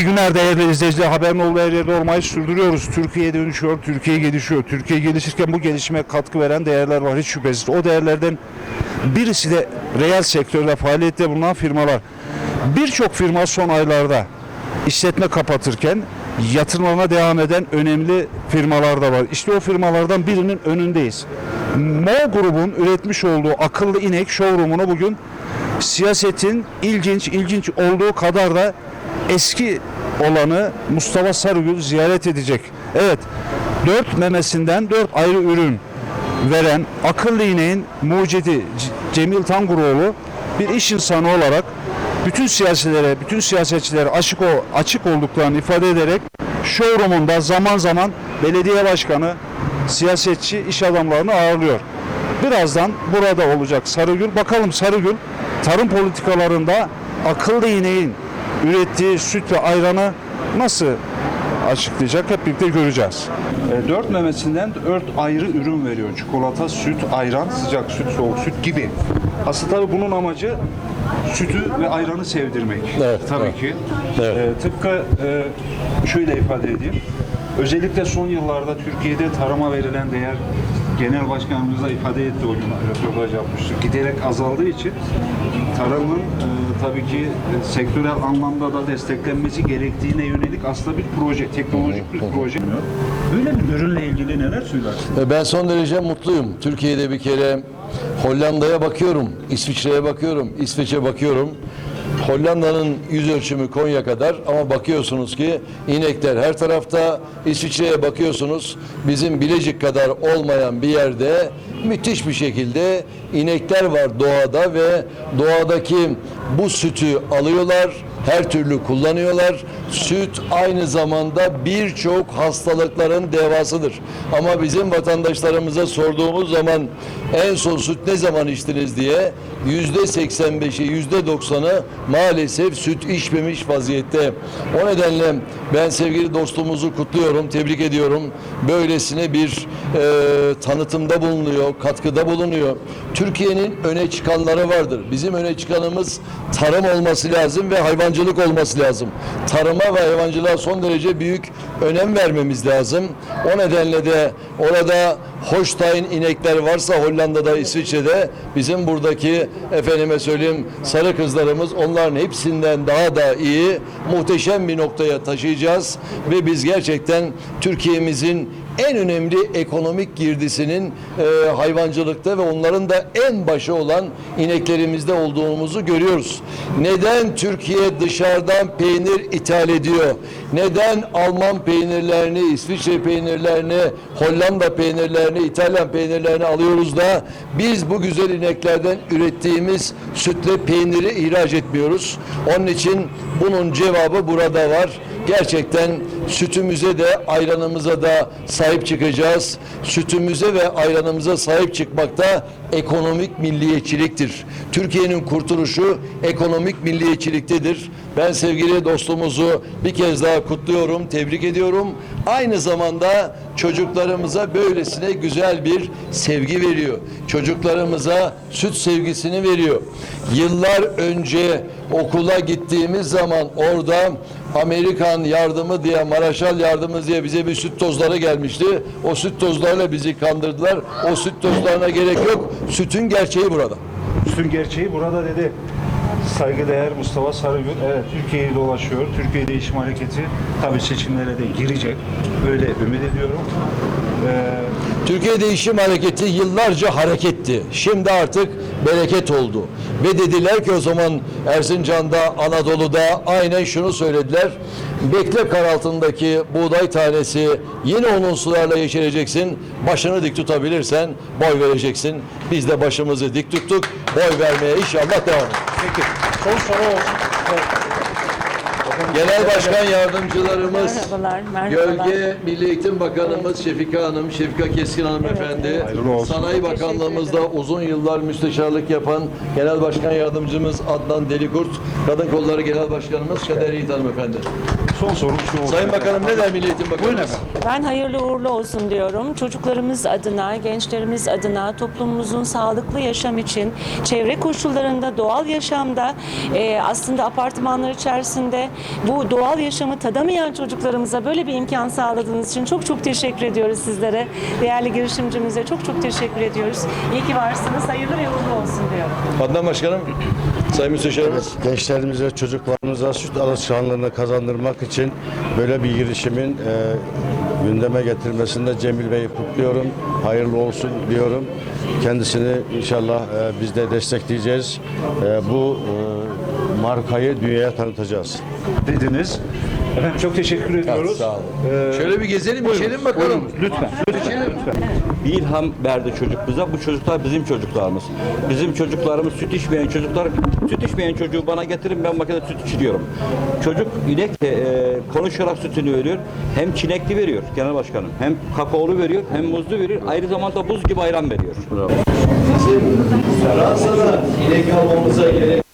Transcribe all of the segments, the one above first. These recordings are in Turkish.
günler değerli izleyiciler. Haberin olduğu her yerde olmayı sürdürüyoruz. Türkiye dönüşüyor, Türkiye gelişiyor. Türkiye gelişirken bu gelişime katkı veren değerler var hiç şüphesiz. O değerlerden birisi de reel sektörde faaliyette bulunan firmalar. Birçok firma son aylarda işletme kapatırken yatırımlarına devam eden önemli firmalar da var. İşte o firmalardan birinin önündeyiz. Mo grubun üretmiş olduğu akıllı inek showroom'unu bugün siyasetin ilginç ilginç olduğu kadar da eski olanı Mustafa Sarıgül ziyaret edecek. Evet, dört memesinden dört ayrı ürün veren akıllı ineğin mucidi Cemil Tanguroğlu bir iş insanı olarak bütün siyasilere, bütün siyasetçilere açık, o, açık olduklarını ifade ederek showroom'unda zaman zaman belediye başkanı, siyasetçi, iş adamlarını ağırlıyor. Birazdan burada olacak Sarıgül. Bakalım Sarıgül tarım politikalarında akıllı ineğin ürettiği süt ve ayranı nasıl açıklayacak hep birlikte göreceğiz. E, dört memesinden dört ayrı ürün veriyor. Çikolata, süt, ayran, sıcak süt, soğuk süt gibi. Aslında tabii bunun amacı sütü ve ayranı sevdirmek. Evet, tabii evet. ki. Evet. E, tıpkı e, şöyle ifade edeyim. Özellikle son yıllarda Türkiye'de tarıma verilen değer Genel Başkanımız da ifade etti o gün röportaj yapmıştık. Giderek azaldığı için tarımın e, tabii ki e, sektörel anlamda da desteklenmesi gerektiğine yönelik aslında bir proje, teknolojik bir proje. Böyle bir ürünle ilgili neler söylersin? Ve Ben son derece mutluyum. Türkiye'de bir kere Hollanda'ya bakıyorum, İsviçre'ye bakıyorum, İsveç'e bakıyorum. Hollanda'nın yüz ölçümü Konya kadar ama bakıyorsunuz ki inekler her tarafta. İsviçre'ye bakıyorsunuz bizim Bilecik kadar olmayan bir yerde müthiş bir şekilde inekler var doğada ve doğadaki bu sütü alıyorlar her türlü kullanıyorlar. Süt aynı zamanda birçok hastalıkların devasıdır. Ama bizim vatandaşlarımıza sorduğumuz zaman en son süt ne zaman içtiniz diye yüzde 85'i yüzde 90'ı maalesef süt içmemiş vaziyette. O nedenle ben sevgili dostumuzu kutluyorum, tebrik ediyorum. Böylesine bir e, tanıtımda bulunuyor, katkıda bulunuyor. Türkiye'nin öne çıkanları vardır. Bizim öne çıkanımız tarım olması lazım ve hayvancılık olması lazım. Tarıma ve hayvancılığa son derece büyük önem vermemiz lazım. O nedenle de orada Holstein inekler varsa Hollanda'da, İsviçre'de bizim buradaki efendime söyleyeyim sarı kızlarımız onların hepsinden daha da iyi, muhteşem bir noktaya taşıyacağız. Ve biz gerçekten Türkiye'mizin en önemli ekonomik girdisinin e, hayvancılıkta ve onların da en başı olan ineklerimizde olduğumuzu görüyoruz. Neden Türkiye dışarıdan peynir ithal ediyor? Neden Alman peynirlerini, İsviçre peynirlerini, Hollanda peynirlerini, İtalyan peynirlerini alıyoruz da biz bu güzel ineklerden ürettiğimiz sütle peyniri ihraç etmiyoruz? Onun için bunun cevabı burada var. Gerçekten sütümüze de ayranımıza da sahip çıkacağız. Sütümüze ve ayranımıza sahip çıkmak da ekonomik milliyetçiliktir. Türkiye'nin kurtuluşu ekonomik milliyetçiliktedir. Ben sevgili dostumuzu bir kez daha kutluyorum, tebrik ediyorum. Aynı zamanda çocuklarımıza böylesine güzel bir sevgi veriyor. Çocuklarımıza süt sevgisini veriyor. Yıllar önce okula gittiğimiz zaman orada Amerikan yardımı diye, Maraşal yardımı diye bize bir süt tozları gelmişti. O süt tozlarıyla bizi kandırdılar. O süt tozlarına gerek yok. Sütün gerçeği burada. Üstün gerçeği burada dedi. Saygıdeğer Mustafa Sarıgül, evet Türkiye'yi dolaşıyor. Türkiye Değişim Hareketi tabii seçimlere de girecek. Öyle ümit ediyorum. Ee, Türkiye Değişim Hareketi yıllarca hareketti. Şimdi artık bereket oldu. Ve dediler ki o zaman Erzincan'da, Anadolu'da aynen şunu söylediler. Bekle kar altındaki buğday tanesi yine onun sularla yeşereceksin. Başını dik tutabilirsen boy vereceksin. Biz de başımızı dik tuttuk. Boy vermeye inşallah devam edeceğiz. peki son soru olsun. Genel Başkan Yardımcılarımız, Merhabalar, merhabalar. Gölge Milli Eğitim Bakanımız Şefika Hanım, Şefika Keskin Hanımefendi, Hayırlı olsun. Sanayi Bakanlığımızda uzun yıllar müsteşarlık yapan Genel Başkan Yardımcımız Adnan Delikurt, Kadın Kolları Genel Başkanımız Kader Yiğit Hanımefendi. Son sorum şu olsun. Sayın Bakanım ne der Milli Eğitim Bakanımız? Ben hayırlı uğurlu olsun diyorum. Çocuklarımız adına, gençlerimiz adına, toplumumuzun sağlıklı yaşam için, çevre koşullarında, doğal yaşamda, e, aslında apartmanlar içerisinde bu doğal yaşamı tadamayan çocuklarımıza böyle bir imkan sağladığınız için çok çok teşekkür ediyoruz sizlere. Değerli girişimcimize çok çok teşekkür ediyoruz. İyi ki varsınız. Hayırlı ve uğurlu olsun diyorum. Adnan Başkanım, Sayın Müsteşarımız. Gençlerimize, çocuklarımıza süt alışkanlığını kazandırmak için böyle bir girişimin e, gündeme getirmesinde Cemil Bey'i kutluyorum. Hayırlı olsun diyorum. Kendisini inşallah e, biz de destekleyeceğiz. E, bu e, markayı dünyaya tanıtacağız. dediniz. Efendim çok teşekkür ediyoruz. Sağ olun. Ee, Şöyle bir gezelim, içelim bakalım. buyurunuz, lütfen. İçelim. bir ilham verdi çocuk bize. Bu çocuklar bizim çocuklarımız. Bizim çocuklarımız süt içmeyen çocuklar, süt içmeyen çocuğu bana getirin ben makinede süt içiriyorum. Çocuk inek e, konuşarak sütünü veriyor. Hem çilekli veriyor genel başkanım. Hem kakaolu veriyor hem muzlu veriyor. Ayrı zamanda buz gibi ayran veriyor. Fransa'da inek almamıza gerek.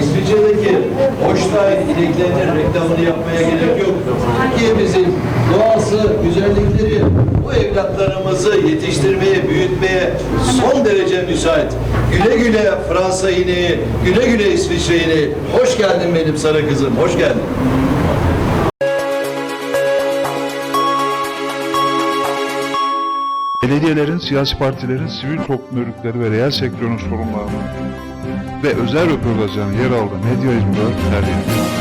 İsviçre'deki Holstein ineklerinin reklamını yapmaya gerek yok. Türkiye'mizin doğası, güzellikleri bu evlatlarımızı yetiştirmeye, büyütmeye son derece müsait. Güle güle Fransa ineği, güle güle İsviçre ineği. Hoş geldin benim sarı kızım, hoş geldin. Belediyelerin, siyasi partilerin, sivil toplum örgütleri ve reel sektörün sorunlarını ve özel röportajların yer aldığı medya icraları tercih edilir.